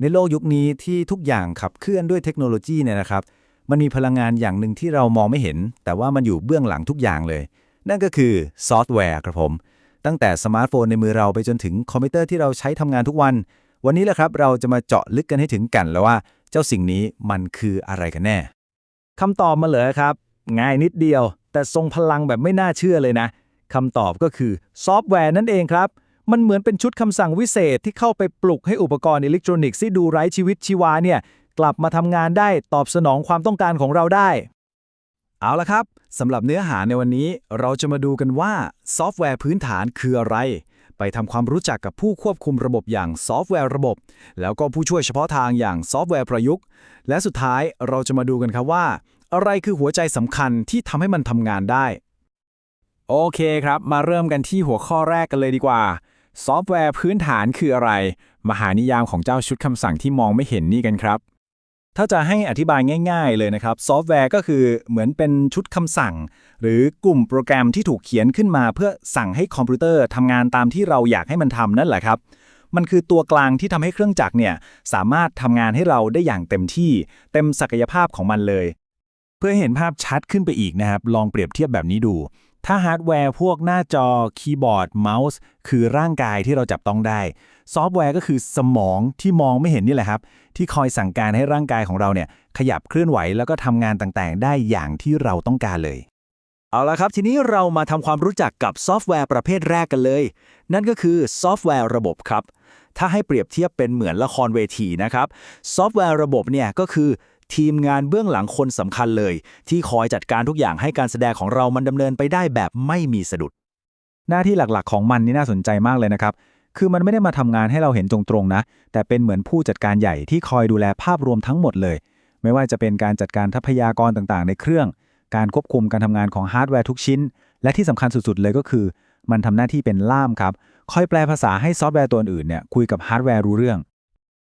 ในโลกยุคนี้ที่ทุกอย่างขับเคลื่อนด้วยเทคโนโลยีเนี่ยนะครับ มันมีพลังงานอย่างหนึ่งที่เรามองไม่เห็น แต่ว่ามันอยู่เบื้องหลังทุกอย่างเลย นั่นก็คือซอฟต์แวร์ครับผม ตั้งแต่สมาร์ทโฟนในมือเราไปจนถึงคอมพิวเตอร์ที่เราใช้ทำงานทุกวัน วันนี้แหละครับเราจะมาเจาะลึกกันให้ถึงกันแล้วว่าเจ้าสิ่งนี้มันคืออะไรกันแน่คำตอบมาเลยครับ ง่ายนิดเดียว แต่ทรงพลังแบบไม่น่าเชื่อเลยนะคำตอบก็คือซอฟต์แวร์นั่นเองครับ มันเหมือนเป็นชุดคำสั่งวิเศษที่เข้าไปปลุกให้อุปกรณ์อิเล็กทรอนิกส์ที่ดูไร้ชีวิตชีวาเนี่ย กลับมาทำงานได้ตอบสนองความต้องการของเราได้ เอาละครับสำหรับเนื้อหาในวันนี้ เราจะมาดูกันว่าซอฟต์แวร์พื้นฐานคืออะไร ไปทำความรู้จักกับผู้ควบคุมระบบอย่างซอฟต์แวร์ระบบ แล้วก็ผู้ช่วยเฉพาะทางอย่างซอฟต์แวร์ประยุกต์ และสุดท้ายเราจะมาดูกันครับว่า อะไรคือหัวใจสำคัญที่ทำให้มันทำงานได้ โอเคครับ มาเริ่มกันที่หัวข้อแรกกันเลยดีกว่า ซอฟต์แวร์พื้นฐานคืออะไร มหานิยามของเจ้าชุดคำสั่งที่มองไม่เห็นนี่กันครับ ถ้าจะให้อธิบายง่ายๆเลยนะครับ ซอฟต์แวร์ก็คือเหมือนเป็นชุดคำสั่ง หรือกลุ่มโปรแกรมที่ถูกเขียนขึ้นมา เพื่อสั่งให้คอมพิวเตอร์ทำงานตามที่เราอยากให้มันทำนั่นแหละครับมันคือตัวกลางที่ทำให้เครื่องจักรเนี่ยสามารถทำงานให้เราได้อย่างเต็มที่ เต็มศักยภาพของมันเลย เพื่อเห็นภาพชัดขึ้นไปอีกนะครับ ลองเปรียบเทียบแบบนี้ดู ถ้าฮาร์ดแวร์พวกหน้าจอคีย์บอร์ดเมาส์คือร่างกายที่เราจับต้องได้ ซอฟต์แวร์ก็คือสมองที่มองไม่เห็นนี่แหละครับ ที่คอยสั่งการให้ร่างกายของเราเนี่ยขยับเคลื่อนไหวแล้วก็ทำงานต่างๆ ได้อย่างที่เราต้องการเลย เอาละครับ ทีนี้เรามาทำความรู้จักกับซอฟต์แวร์ประเภทแรกกันเลย นั่นก็คือซอฟต์แวร์ระบบครับ ถ้าให้เปรียบเทียบเป็นเหมือนละครเวทีนะครับ ซอฟต์แวร์ระบบเนี่ยก็คือ ทีมงานเบื้องหลังคนสำคัญเลย ที่คอยจัดการทุกอย่างให้การแสดงของเรามันดำเนินไปได้แบบไม่มีสะดุด หน้าที่หลักๆ ของมันนี่น่าสนใจมากเลยนะครับ คือมันไม่ได้มาทำงานให้เราเห็นตรงๆนะ แต่เป็นเหมือนผู้จัดการใหญ่ที่คอยดูแลภาพรวมทั้งหมดเลย ไม่ว่าจะเป็นการจัดการทรัพยากรต่างๆ ในเครื่อง การควบคุมการทำงานของฮาร์ดแวร์ทุกชิ้น และที่สำคัญสุดๆ เลยก็คือ มันทำหน้าที่เป็นล่ามครับ คอยแปลภาษาให้ซอฟต์แวร์ตัวอื่นเนี่ยคุยกับฮาร์ดแวร์รู้เรื่อง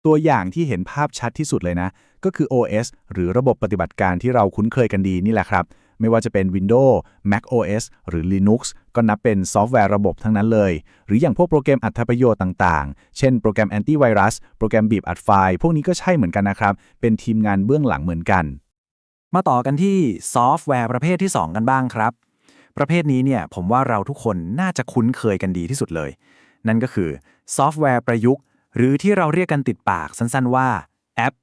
ตัวอย่างที่เห็นภาพชัดที่สุดเลยนะ ก็คือ OS หรือระบบปฏิบัติการที่เราคุ้นเคยกันดีนี่แหละครับ ไม่ว่าจะเป็น Windows Mac OS หรือ Linux ก็นับเป็นซอฟต์แวร์ระบบทั้งนั้นเลย หรืออย่างพวกโปรแกรมอัตประโยชน์ต่างๆ เช่นโปรแกรมแอนตี้ไวรัสโปรแกรมบีบอัดไฟล์ พวกนี้ก็ใช่เหมือนกันนะครับ เป็นทีมงานเบื้องหลังเหมือนกัน มาต่อกันที่ซอฟต์แวร์ประเภทที่ 2 กันบ้างครับ ประเภทนี้เนี่ยผมว่าเราทุกคนน่าจะคุ้นเคยกันดีที่สุดเลย นั่นก็คือซอฟต์แวร์ประยุกต์ หรือที่เราเรียกกันติดปากสั้นๆว่าแอป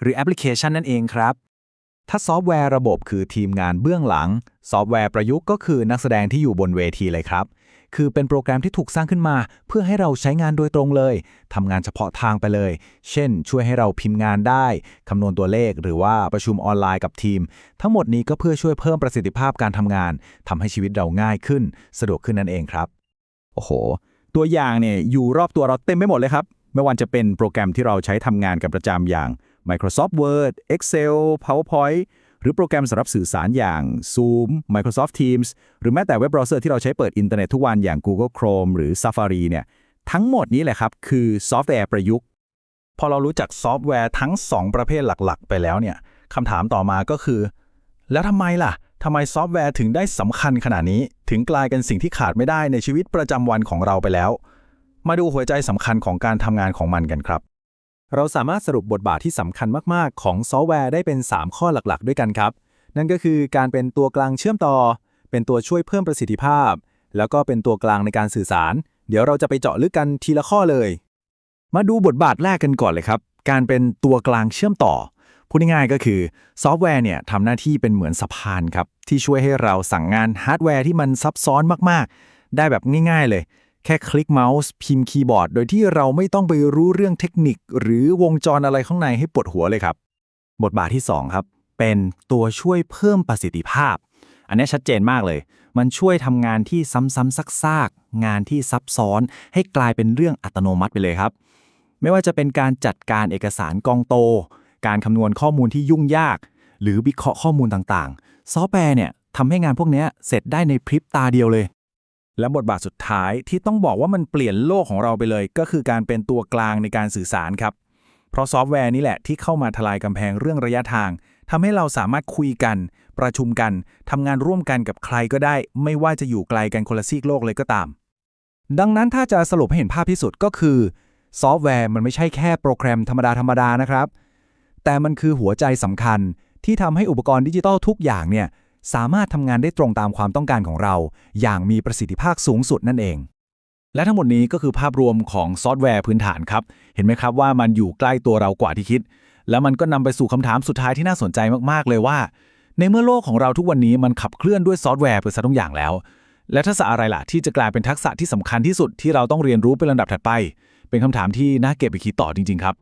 หรือแอปพลิเคชันนั่นเองครับ ถ้าซอฟต์แวร์ระบบคือทีมงานเบื้องหลัง ซอฟต์แวร์ประยุกต์ก็คือนักแสดงที่อยู่บนเวทีเลยครับ คือเป็นโปรแกรมที่ถูกสร้างขึ้นมา เพื่อให้เราใช้งานโดยตรงเลยทำงานเฉพาะทางไปเลย เช่น ช่วยให้เราพิมพ์งานได้คำนวณตัวเลข หรือว่าประชุมออนไลน์กับทีม ทั้งหมดนี้ก็เพื่อช่วยเพิ่มประสิทธิภาพการทำงานทำให้ชีวิตเราง่ายขึ้น สะดวกขึ้นนั่นเองครับ โอ้โห ตัวอย่างเนี่ยอยู่รอบตัวเราเต็มไปหมดเลยครับ ไม่ว่าจะเป็นโปรแกรมที่เราใช้ทำงานกันประจำอย่าง Microsoft Word Excel PowerPoint หรือโปรแกรมสำหรับสื่อสารอย่าง Zoom Microsoft Teams หรือแม้แต่เว็บเบราว์เซอร์ที่เราใช้เปิดอินเทอร์เน็ตทุกวันอย่าง Google Chrome หรือ Safari เนี่ย ทั้งหมดนี้แหละครับ คือซอฟต์แวร์ประยุกต์ พอเรารู้จักซอฟต์แวร์ทั้ง 2 ประเภทหลักๆ ไปแล้วเนี่ยคำถามต่อมาก็คือ แล้วทำไมล่ะทำไมซอฟต์แวร์ถึงได้สำคัญขนาดนี้ ถึงกลายเป็นสิ่งที่ขาดไม่ได้ในชีวิตประจำวันของเราไปแล้ว มาดูหัวใจสำคัญของการทำงานของมันกันครับ เราสามารถสรุปบทบาทที่สำคัญมากๆ ของซอฟต์แวร์ได้เป็น 3 ข้อหลักๆ ด้วยกันครับ นั่นก็คือการเป็นตัวกลางเชื่อมต่อ เป็นตัวช่วยเพิ่มประสิทธิภาพ แล้วก็เป็นตัวกลางในการสื่อสาร เดี๋ยวเราจะไปเจาะลึกกันทีละข้อเลย มาดูบทบาทแรกกันก่อนเลยครับ การเป็นตัวกลางเชื่อมต่อพูดง่ายๆก็คือซอฟต์แวร์เนี่ยทำหน้าที่เป็นเหมือนสะพานครับ ที่ช่วยให้เราสั่งงานฮาร์ดแวร์ที่มันซับซ้อนมากๆ ได้แบบง่ายๆเลย ค่คลิกเมาส์พิมพ์คีย์บอร์ด โดยที่เราไม่ต้องไปรู้เรื่องเทคนิค หรือวงจรอะไรข้างในให้ปวดหัวเลยครับ บทบาทที่ 2 ครับ เป็นตัวช่วยเพิ่มประสิทธิภาพ อันนี้ชัดเจนมากเลย มันช่วยทำงานที่ซ้ำๆซากๆ งานที่ซับซ้อน ให้กลายเป็นเรื่องอัตโนมัติไปเลยครับ ไม่ว่าจะเป็นการจัดการเอกสารกองโต การคำนวณข้อมูลที่ยุ่งยาก หรือวิเคราะห์ข้อมูลต่างๆ ซอฟต์แวร์เนี่ยทำให้งานพวกนี้เสร็จได้ในพริบตาเดียวเลย และบทบาทสุดท้ายที่ต้องบอกว่ามันเปลี่ยนโลกของเราไปเลย ก็คือการเป็นตัวกลางในการสื่อสารครับ เพราะซอฟต์แวร์นี่แหละที่เข้ามาทลายกำแพงเรื่องระยะทางทำให้เราสามารถคุยกัน ประชุมกันทำงานร่วมกันกับใครก็ได้ ไม่ว่าจะอยู่ไกลกันคนละซีกโลกเลยก็ตาม ดังนั้นถ้าจะสรุปให้เห็นภาพที่สุดก็คือ ซอฟต์แวร์มันไม่ใช่แค่โปรแกรมธรรมดาธรรมดานะครับ แต่มันคือหัวใจสำคัญที่ทำให้อุปกรณ์ดิจิทัลทุกอย่างเนี่ย สามารถทำงานได้ตรงตามความต้องการของเรา อย่างมีประสิทธิภาพสูงสุดนั่นเอง และทั้งหมดนี้ก็คือภาพรวมของซอฟต์แวร์พื้นฐานครับ เห็นไหมครับว่ามันอยู่ใกล้ตัวเรากว่าที่คิด แล้วมันก็นำไปสู่คำถามสุดท้ายที่น่าสนใจมากๆ เลยว่า ในเมื่อโลกของเราทุกวันนี้มันขับเคลื่อนด้วยซอฟต์แวร์ไปซะทุกอย่างแล้ว และทักษะอะไรล่ะที่จะกลายเป็นทักษะที่สำคัญที่สุดที่เราต้องเรียนรู้เป็นลำดับถัดไป เป็นคำถามที่น่าเก็บไปคิดต่อจริงๆครับ